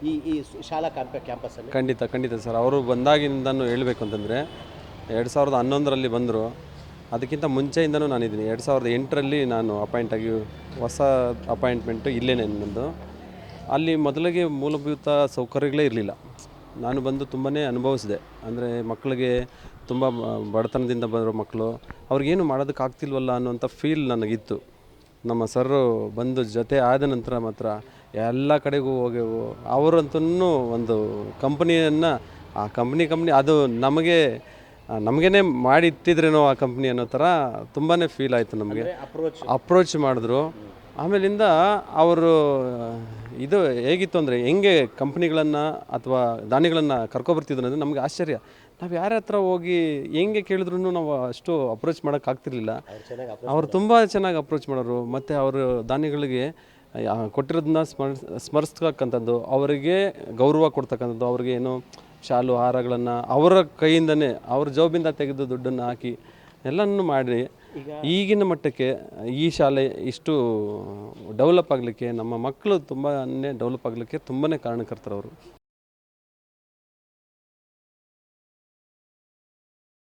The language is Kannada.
ಖಂಡಿತ. ಈ ಈ ಶಾಲಾ ಕ್ಯಾಂಪ ಕ್ಯಾಂಪಸ್ಸಲ್ಲಿ ಖಂಡಿತ ಖಂಡಿತ ಸರ್. ಅವರು ಬಂದಾಗಿಂದನೂ ಹೇಳಬೇಕು ಅಂತಂದರೆ ಎರಡು ಸಾವಿರದ ಹನ್ನೊಂದರಲ್ಲಿ ಬಂದರು. ಅದಕ್ಕಿಂತ ಮುಂಚೆಯಿಂದನೂ ನಾನಿದ್ದೀನಿ. ಎರಡು ಸಾವಿರದ ಎಂಟರಲ್ಲಿ ನಾನು ಅಪಾಯಿಂಟ್ ಆಗಿ ಹೊಸ ಅಪಾಯಿಂಟ್ಮೆಂಟು ಇಲ್ಲೇ ನನ್ನದು. ಅಲ್ಲಿ ಮೊದಲಿಗೆ ಮೂಲಭೂತ ಸೌಕರ್ಯಗಳೇ ಇರಲಿಲ್ಲ. ನಾನು ಬಂದು ತುಂಬಾ ಅನುಭವಿಸಿದೆ. ಅಂದರೆ ಮಕ್ಕಳಿಗೆ ತುಂಬ ಬಡತನದಿಂದ ಬರೋ ಮಕ್ಕಳು ಅವ್ರಿಗೇನು ಮಾಡೋದಕ್ಕಾಗ್ತಿಲ್ವಲ್ಲ ಅನ್ನೋಂಥ ಫೀಲ್ ನನಗಿತ್ತು. ನಮ್ಮ ಸರ್ರು ಬಂದು ಜೊತೆ ಆದ ನಂತರ ಮಾತ್ರ ಎಲ್ಲ ಕಡೆಗೂ ಹೋಗೆವು. ಅವರಂತೂ ಒಂದು ಕಂಪ್ನಿಯನ್ನು ಆ ಕಂಪ್ನಿ ಕಂಪ್ನಿ ಅದು ನಮಗೆ ನಮಗೇನೆ ಮಾಡಿ ಇಟ್ಟಿದ್ರೇನೋ ಆ ಕಂಪ್ನಿ ಅನ್ನೋ ಥರ ತುಂಬಾ ಫೀಲ್ ಆಯಿತು ನಮಗೆ. ಅಪ್ರೋಚ್ ಅಪ್ರೋಚ್ ಮಾಡಿದ್ರು. ಆಮೇಲಿಂದ ಅವರು ಇದು ಹೇಗಿತ್ತು ಅಂದರೆ ಹೆಂಗೆ ಕಂಪ್ನಿಗಳನ್ನು ಅಥವಾ ದಾನಿಗಳನ್ನು ಕರ್ಕೊಬರ್ತಿದ್ರು ಅಂದರೆ ನಮಗೆ ಆಶ್ಚರ್ಯ. ನಾವು ಯಾರ ಹತ್ರ ಹೋಗಿ ಹೆಂಗೆ ಕೇಳಿದ್ರು ನಾವು ಅಷ್ಟು ಅಪ್ರೋಚ್ ಮಾಡೋಕ್ಕಾಗ್ತಿರ್ಲಿಲ್ಲ ಅವ್ರು ತುಂಬ ಚೆನ್ನಾಗಿ ಅಪ್ರೋಚ್ ಮಾಡೋರು. ಮತ್ತು ಅವರು ದಾನಿಗಳಿಗೆ ಕೊಟ್ಟಿರೋದನ್ನ ಸ್ಮರ್ ಸ್ಮರಿಸ್ತಕ್ಕಂಥದ್ದು ಅವರಿಗೆ ಗೌರವ ಕೊಡ್ತಕ್ಕಂಥದ್ದು ಅವ್ರಿಗೆ ಏನು ಶಾಲು ಹಾರಗಳನ್ನು ಅವರ ಕೈಯಿಂದನೇ ಅವ್ರ ಜಾಬಿಂದ ತೆಗೆದು ದುಡ್ಡನ್ನು ಹಾಕಿ ಎಲ್ಲನೂ ಮಾಡಿ ಈಗಿನ ಮಟ್ಟಕ್ಕೆ ಈ ಶಾಲೆ ಇಷ್ಟು ಡೆವಲಪ್ ಆಗಲಿಕ್ಕೆ ನಮ್ಮ ಮಕ್ಕಳು ತುಂಬಾ ಡೆವಲಪ್ ಆಗಲಿಕ್ಕೆ ತುಂಬಾ ಕಾರಣಕರ್ತರವರು.